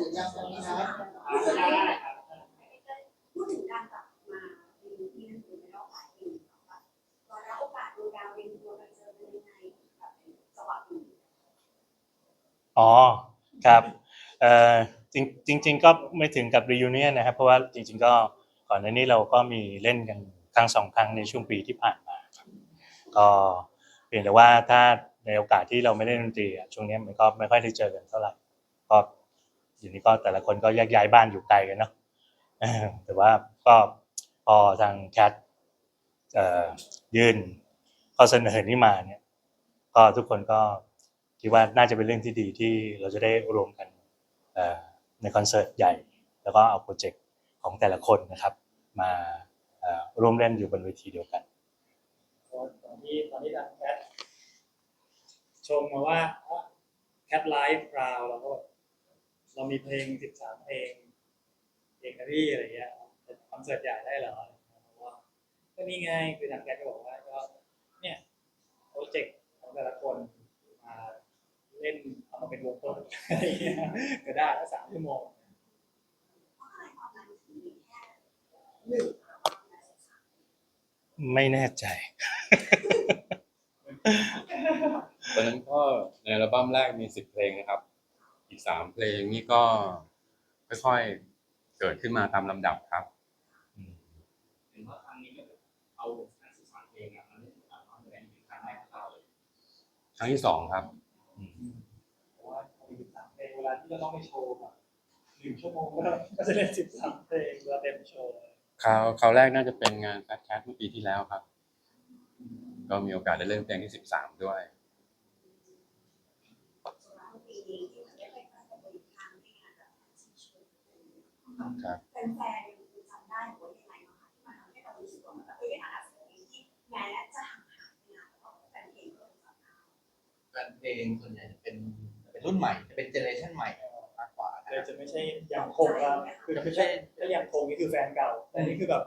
ถือยังตรงนี้นะพูดถึงการกลับมาในที่นั่นคือในรอบหลายปีค่ะตอนรับโอกาสดูดาวเป็นตัวกันเจอเป็นยังไงแบบจังหวะนี้อ๋อครับเอ่อจริงจริงก็ไม่ถึงกับ reunion นะครับ เพราะว่าจริง ๆ ก็ก่อนหน้านี้เราก็มีเล่นกันครั้งสองครั้งในช่วงปีที่ผ่านมาครับก็เพียงแต่ว่าถ้าในโอกาสที่เราไม่ได้ดนตรีช่วงนี้มันก็ไม่ค่อยได้เจอกันเท่าไหร่ก็ อยู่นี้ก็แต่ละคนก็แยกย้ายบ้านอยู่ไกลกันเนาะแต่ว่าก็พอทางแคทยื่นข้อเสนอนี้มาเนี่ย ก็ทุกคนก็คิดว่าน่าจะเป็นเรื่องที่ดีที่เราจะได้รวมกันในคอนเสิร์ตใหญ่ แล้วก็เอาโปรเจกต์ของแต่ละคนนะครับ มาร่วมเล่นอยู่บนเวทีเดียวกันตอนนี้ตอนนี้ทางแคทชมมาว่าแคทไลฟ์ราวเราก็ เรามีเพลงสิบสามเพลงเพลงนะพี่อะไรเงี้ยจะคอนเสิร์ตใหญ่ได้เหรอเพราะว่าก็นี่ไงคือทางแคทก็บอกว่าก็เนี่ยโปรเจกต์ของแต่ละคนมาเล่นเอามาเป็นวงต้นอะไรเงี้ยก็ได้ก็สามชั่วโมงเพราะอะไรตอนนั้นถึงมีแค่หนึ่งอัลบั้มและสิบสามไม่แน่ใจ ตอนนั้นก็ในอัลบั้มแรกมีสิบเพลงนะครับ อีกสามเพลงนี่ก็ค่อยๆเกิดขึ้นมาตามลำดับครับ เห็นว่าครั้งนี้เนี่ยเอาทั้งสิบสามเพลงอะมาเล่นกับน้องแบงค์เป็นครั้งแรกของเราเลยครั้งที่สองครับ เพราะว่ามีสิบสามเพลงเวลาที่เราต้องไปโชว์แบบหนึ่งชั่วโมงก็ก็จะเล่นสิบสามเพลงเวลาเต็มโชว์เลยคราวคราวแรกน่าจะเป็นงานแฟชแคทเมื่อปีที่แล้วครับ ก็มีโอกาสได้เล่นเพลงที่สิบสามด้วย ส่วนแล้วปีนี้ที่มันได้ไปประกวดอีกครั้งในงานแบบแฟชั่นโชว์ ครับ แฟนๆจำได้หรือว่ายังไงบ้างคะที่มันทำให้เรารู้สึกว่ามันแบบเออในฐานะศิลปินที่แม้จะห่างหายไปนานแต่ว่าแฟนเพลงก็ยังจำได้แฟนเพลงส่วนใหญ่จะเป็นเป็นรุ่นใหม่จะเป็นเจเนอเรชันใหม่มากกว่านะเลยจะไม่ใช่ยังคงว่าคือไม่ใช่ถ้ายังคงนี่คือแฟนเก่า แต่นี่คือแบบ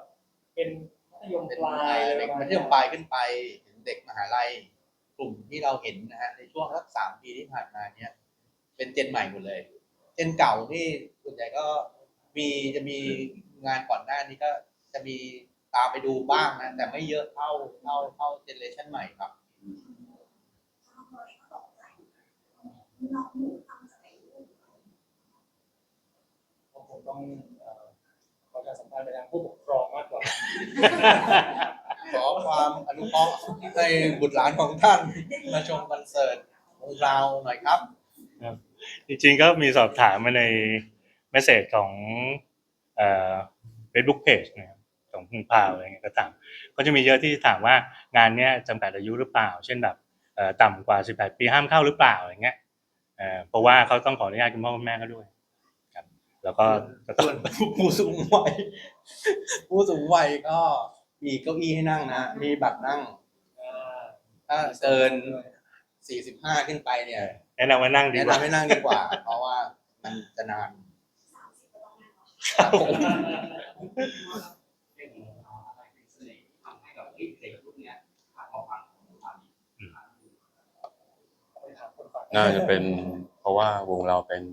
เป็นมัธยมเป็นปลายอะไรเด็กประมัมาณธยมปลายขึ้นไปถึงเด็กมหาลัยกลุ่มที่เราเห็นนะฮะในช่วงสักสามปีที่ผ่านมาเนี่ยเป็นเจนใหม่หมดเลย เจนเก่านี่ส่วนใหญ่ก็ มีจะมีงานก่อนหน้านี้ก็จะมีตามไปดูบ้างนะ แต่ไม่เยอะเท่าเท่าเท่าเจเนอเรชันใหม่ครับชาวเราเองก็ตกใจน้องหนูทำจากไหนลูกผมต้องเอ่อขอการสัมภาษณ์ไปทางผู้ปกครองมากกว่า ขอความอนุเคราะห์ให้บุตรหลานของท่านมาชมคอนเสิร์ตของเราหน่อยครับ จริงๆก็มีสอบถามมาในเมสเซจของเอ่อ Facebook Page นะครับของคุณพาวอะไรเงี้ยก็ถามก็จะมีเยอะที่ถามว่างานเนี้ยจำกัดอายุหรือเปล่า เช่นแบบเอ่อต่ำกว่า 18 ปีห้ามเข้าหรือเปล่าอะไรเงี้ยเอ่อเพราะว่าเขาต้องขออนุญาตคุณพ่อคุณแม่เขาด้วยครับแล้วก็ก็ต้อส่งวนผู้สูงวัยผู้สูงวัยก็มีเก้าอี้ให้นั่งนะมีบัตรนั่งถ้าเกิน 45 ขึ้นไปเนี่ยแนะนำว่านั่งดีแนะกว่านำให้นั่งดีกว่า เพราะว่ามันจะนาน ครับผมเรื่องของอะไรเป็นเสน่ห์ทำให้กับเฮ้ยเพลงรุ่นเนี้ยทางพอฟังของความดีไปถามคนฟังน่าจะเป็นเพราะว่าวงเราเป็น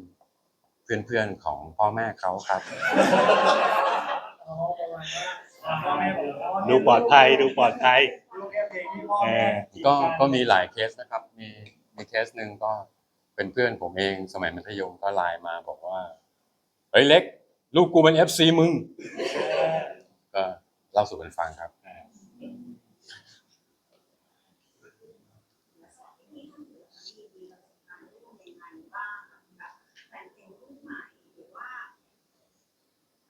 เพื่อนๆของพ่อแม่เขาครับอ๋อประมาณว่าอ่าพ่อแม่บอกว่าดูปลอดภัยดูปลอดภัยลูกแค่เพลงที่พ่อแม่เออจีบก็นก็มีหลายเคสนะครับ มีมีเคสหนึ่งก็เป็นเพื่อนผมเองสมัยมัธยมก็ไลน์มาบอกว่าเฮ้ยเล็ก ลูกกูเป็นเอฟซีมึงก็เล่าสู่กันฟังครับ ลักษณะที่มีท่านเหลือมีมีประสบการณ์ร่วมในงานบ้างแบบแฟนเพลงรุ่นใหม่หรือว่า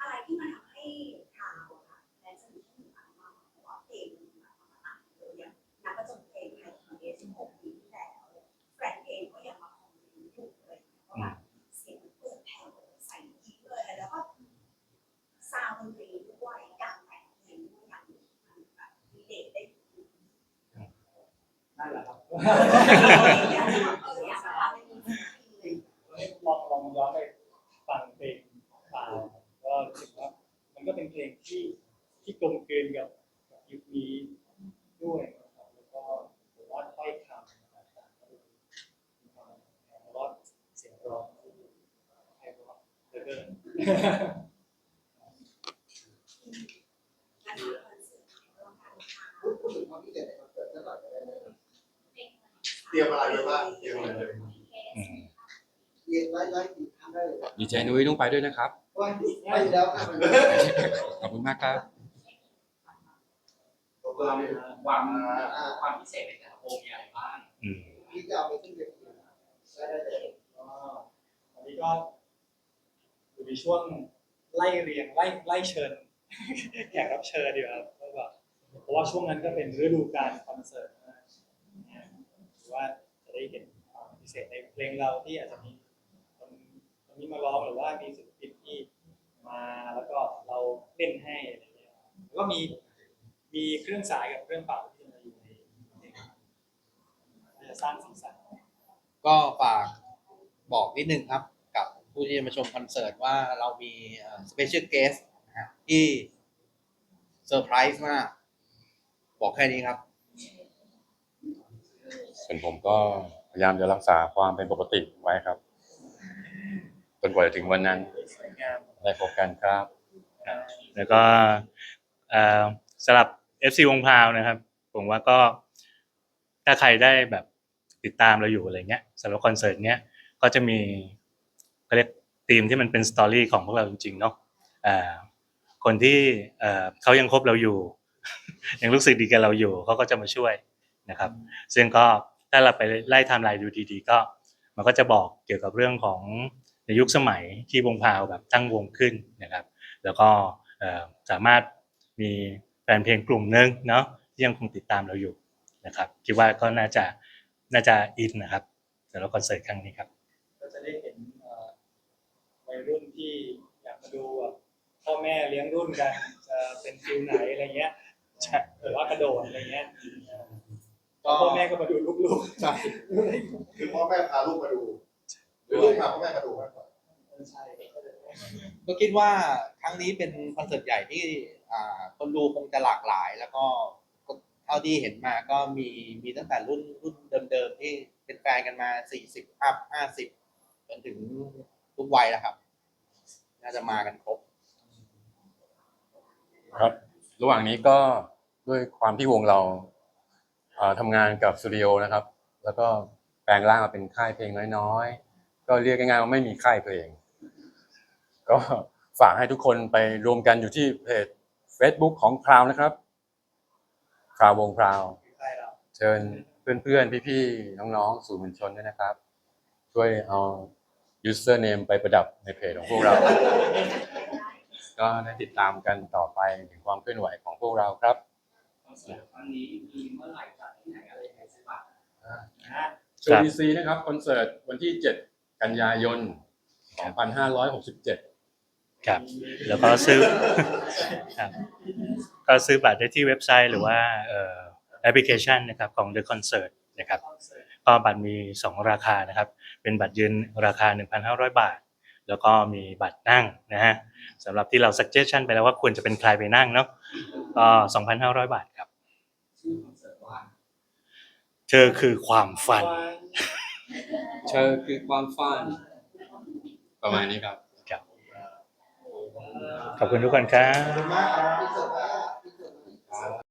อะไรที่มันทำให้ทางเราค่ะและจะมีที่หนึ่งอันว่าเพราะว่าเพลงมันแบบมาต่างเลยอย่างนักประจนเพลงไทยของเอสิบหกปีที่แล้วแฟนเพลงก็ยังมาคอมเมนต์อยู่เลยว่าแบบเสียงเปิดแผ่วใส่ยิงเลยแล้วก็ซาวด์ดนตรีด้วยการแต่งเพลงด้วยอย่างมันแบบมีเด็กได้ นั่นแห ลองลองย้อนไปฟังเพลงเปล่าก็รู้สึกว่ามันก็เป็นเพลงที่ที่กลมกลืนกับกับยุคนี้ด้วยนะครับแล้วก็ผมว่าถ้อยคำต่างๆก็ดูมีความแล้วก็เสียงร้องที่ให้เพราะกินรดูคอนเสิร์ตร่วมกันค่ะ พูดพูดถึงความพิเศษในคอนเสิร์ตสักหน่อยก็ได้ไหม เตรียมอะไรไว้บ้างเตรียมอะไรเลยอืมเตรียมไล่ไล่ติดทำได้เลยครับดีเจนุ้ยต้องไปด้วยนะครับ ว่าไปแล้วครับขอบคุณมากครับ ผมก็เลยความความพิเศษในแต่ละวงมีอะไรบ้างอืมที่จะเอาไปขึ้นเวทีได้ได้เลยก็อันนี้ก็อยู่ในช่วงไล่เรียงไล่ไล่เชิญ แขกรับเชิญดีกว่าครับก็แบบเพราะว่าช่วงนั้นก็เป็นฤดูกาลคอนเสิร์ตนะหรือ ว่าจะได้เห็นความพิเศษในเพลงเราที่อาจจะมีคนคนนี้มาร้องหรือว่ามีศิลปินที่มาแล้วก็เราเล่นให้อะไรเงี้ยแล้วก็มีมีเครื่องสายกับเครื่องเป่าที่มาอยู่ในเพลงจะสร้างสีสัน ก็ฝากบอกนิดนึงครับ กับผู้ที่จะมาชมคอนเสิร์ตว่าเรามีสเปเชียลเกสที่เซอร์ไพรส์มาก บอกแค่นี้ครับ ส่วนผมก็พยายามจะรักษาความเป็นปกติไว้ครับจนกว่าจะถึงวันนั้นได้พบกันครับแล้วก็สำหรับ FC วงพราวนะครับ ผมว่าก็ถ้าใครได้แบบติดตามเราอยู่อะไรเงี้ยสำหรับคอนเสิร์ตเนี้ยก็จะมีเขาเรียกธีมที่มันเป็นสตอรี่ของพวกเราจริงๆเนาะคนที่เอ่อเขายังคบเราอยู่ ยังรู้สึกดีกับเราอยู่เขาก็จะมาช่วยนะครับ ซึ่งก็ ถ้าเราไปไล่ไทม์ไลน์ดูดีๆ ก็ มันก็จะบอกเกี่ยวกับเรื่องของในยุคสมัยที่วงพาวแบบตั้งวงขึ้นนะครับ แล้วก็สามารถมีแฟนเพลงกลุ่มหนึงเนาะที่ยังคงติดตามเราอยู่นะครับคิดว่าก็น่าจะน่าจะอินนะครับสำหรับคอนเสิร์ตครั้งนี้ครับ ก็จะได้เห็นวัยรุ่นที่อยากมาดูพ่อแม่เลี้ยงรุ่นกันจะเป็นฟิลไหนอะไรเงี้ยหรือว่ากระโดดอะไรเงี้ย ก็พ่อแม่ก็มาดูลูกๆใช่คือพ่อแม่พาลูกมาดูหรือลูกพาพ่อแม่มาดูมากกว่าใช่ก็คิดว่าครั้งนี้เป็นคอนเสิร์ตใหญ่ที่อ่าคนดูคงจะหลากหลาย แล้วก็ก็เท่าที่เห็นมาก็มีมีตั้งแต่รุ่นรุ่นเดิมๆที่เป็นแฟนกันมา 40อัพ50 จนถึงทุกวัยแล้วครับ น่าจะมากันครบ ครับ ระหว่างนี้ก็ด้วยความที่วงเราเอ่อ ทำงานกับสตูดิโอนะครับ แล้วก็แปลงร่างมาเป็นค่ายเพลงน้อยๆ ก็เรียกง่ายๆว่าไม่มีค่ายเพลง ก็ฝากให้ทุกคนไปรวมกันอยู่ที่เพจ Facebook ของพราวนะครับพราววงพราวใช่เราเชิญเพื่อนๆ พี่ๆ น้องๆ สู่มวลชนด้วยนะครับ ช่วยเอา username ไปประดับในเพจของพวกเรา ก็ได้ติดตามกันต่อไปถึงความเคลื่อนไหวของพวกเราครับคอน เสิร์ตครั้งนี้มีเมื่อไหร่จัดที่ไหนอะไรยังไงสักบ้างนะ โชว์ดีซีนะครับคอนเสิร์ตวันที่ 7 กันยายน 2567 ครับ แล้วก็ซื้อ ครับ ก็ซื้อบัตรได้ที่เว็บไซต์หรือว่าเอ่อแอปพลิเคชันนะครับของ The Concert นะครับคอนเสิร์ตก็บัตรมี 2 ราคานะครับ เป็นบัตรยืนราคา 1,500 บาท แล้วก็มีบัตรนั่งนะฮะสำหรับที่เรา suggestion ไปแล้วว่าควรจะเป็นใครไปนั่งเนาะ ก็2,500 บาทครับ ชื่อคอนเสิร์ตว่าเธอคือความฝัน เธอคือความฝัน ประมาณนี้ครับ ขอบคุณทุกคนครับ ขอบคุณมากครับ